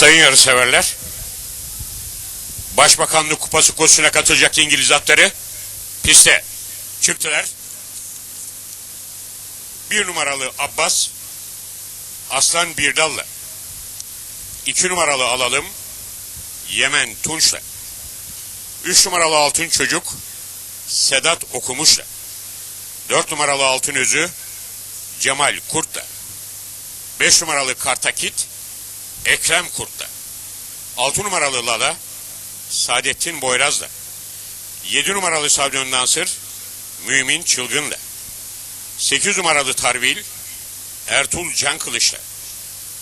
Sayın yarışseverler, Başbakanlık Kupası koşusuna katılacak İngiliz atları piste çıktılar. Bir numaralı Abbas, Aslan Birdal'la. İki numaralı alalım, Yemen Tunç'la. Üç numaralı Altın Çocuk, Sedat Okumuş'la. Dört numaralı Altın Özü, Cemal Kurt'la. Beş numaralı Kartakit, Ekrem Kurt'la. Altı numaralı Lala, Saadettin Boyraz'la. Yedi numaralı Savcı Dansır, Mümin Çılgın'la. Sekiz numaralı Tarvil, Ertuğrul Can Kılıç'la.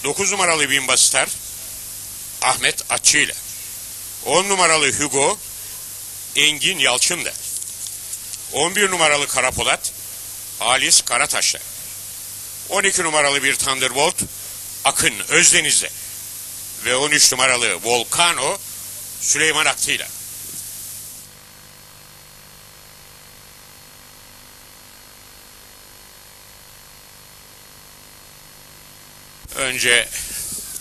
Dokuz numaralı Binbastar, Ahmet Atçı'yla. On numaralı Hugo, Engin Yalçın'la. On bir numaralı Karapolat, Halis Karataş'la. 12 numaralı bir Thunderbolt Akın Özdeniz'le ve 13 numaralı Volcano Süleyman Aktı'yla. Önce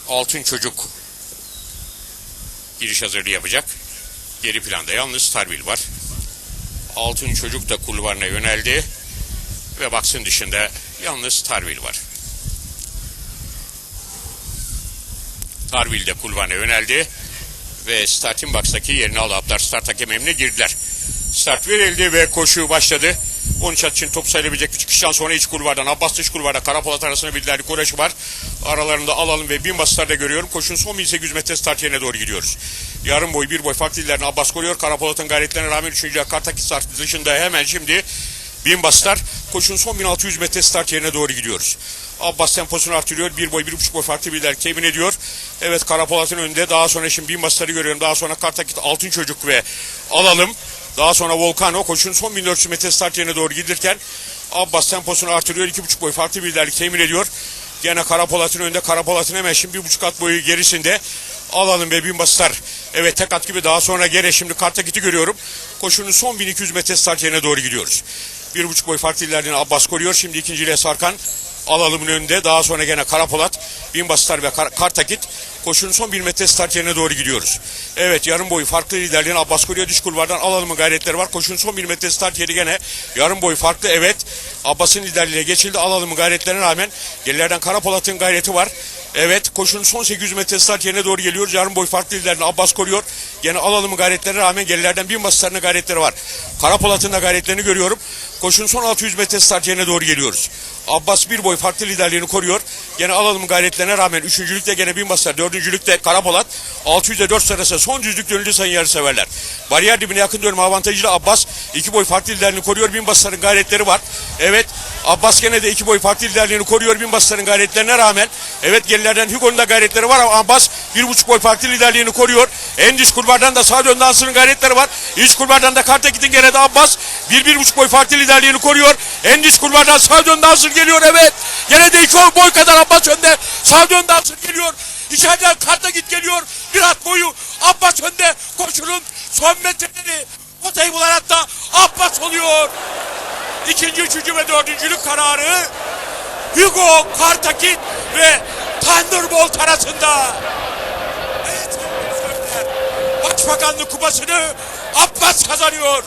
Altın Çocuk giriş hazırlığı yapacak. Geri planda yalnız Tarbil var. Altın Çocuk da kulvarına yöneldi ve baksın dışında yalnız Tarbil var. Tarbil de kulvana yöneldi ve starting box'taki yerini aldı. Atlar start hakememine girdiler. Start verildi ve koşu başladı. 13 at için top sayılabilecek bir çıkıştan sonra iç kulvardan Abbas dış kulvarda Karapolat arasında ilerlik uğraşı var. Aralarında alalım ve bin basılarda görüyorum. Koşun son 1800 metre start yerine doğru gidiyoruz. Yarım boy bir boy farklı illerini Abbas koruyor. Karapolat'ın gayretlerine rağmen 3. Kartaki start dışında hemen şimdi bin bastar. Koşun son 1600 metre start yerine doğru gidiyoruz. Abbas temposunu artırıyor. Bir boy, bir buçuk boy farklı bir ileriki emin ediyor. Evet Karapolat'ın önünde. Daha sonra şimdi bin bastarı görüyorum. Daha sonra Kartakit Altın Çocuk ve alalım. Daha sonra Volcano koşun son 1400 metre start yerine doğru giderken Abbas temposunu artırıyor. iki buçuk boy farklı bir ilerlik temin ediyor. Gene Karapolat'ın önünde. Karapolat'ın hemen şimdi bir buçuk at boyu gerisinde. Alalım ve bin bastar. Evet tek at gibi daha sonra gene şimdi Kartakit'i görüyorum. Koşunun son 1200 metre start yerine doğru gidiyoruz. Bir buçuk boy farklı ileriden Abbas koruyor. Şimdi ikinciyle Sarkan alalımın önünde. Daha sonra gene Karapolat, Binbastar ve Kar Kartakit koşunun son bir metre start yerine doğru gidiyoruz. Evet yarım boyu farklı liderlerin Abbas koruyor. Dış kulvardan alalımın gayretleri var. Koşunun son bir metre start yeri gene yarım boyu farklı. Evet Abbas'ın liderliğine geçildi. Alalımın gayretlerine rağmen gerilerden Karapolat'ın gayreti var. Evet koşunun son 800 metre start yerine doğru geliyor. Yarım boy farklı liderlerini Abbas koruyor. Gene alalımın gayretlerine rağmen gerilerden Binbastar'ın gayretleri var. Karapolat'ın da gayretlerini görüyorum. Koşunun son 600 metre start yerine doğru geliyoruz. Abbas bir boy farklı liderliğini koruyor. Gene alalım gayretlerine rağmen üçüncülükte gene Binbastar, dördüncülükte Karapolat, 600'e 4 sırası son düzlük dönüldü sayın yarışseverler. Bariyer dibine yakın dönme avantajıyla Abbas iki boy farklı liderliğini koruyor. Binbastar'ın gayretleri var. Evet Abbas gene de iki boy farklı liderliğini koruyor Binbastar'ın gayretlerine rağmen. Evet gerilerden Hugo'nun da gayretleri var ama Abbas bir buçuk boy farklı liderliğini koruyor. En dış kulvardan da sağ dön dansının gayretleri var. İç kulvardan da Kartakit'in gene de Abbas bir bir buçuk boy farklı liderliğini koruyor. En dış kulvardan sağ dön dansın geliyor evet. Gene de iki boy kadar Abbas önde. Sağ dön dansın geliyor. İçeriden Kartakit geliyor. Bir at boyu Abbas önde. Koşunun son metreleri. Potayı bulan hatta Abbas oluyor. İkinci, üçüncü ve dördüncülük kararı Hugo, Kartakit ve Thunderbolt arasında. Evet, Başbakanlık kupasını Abbas kazanıyor.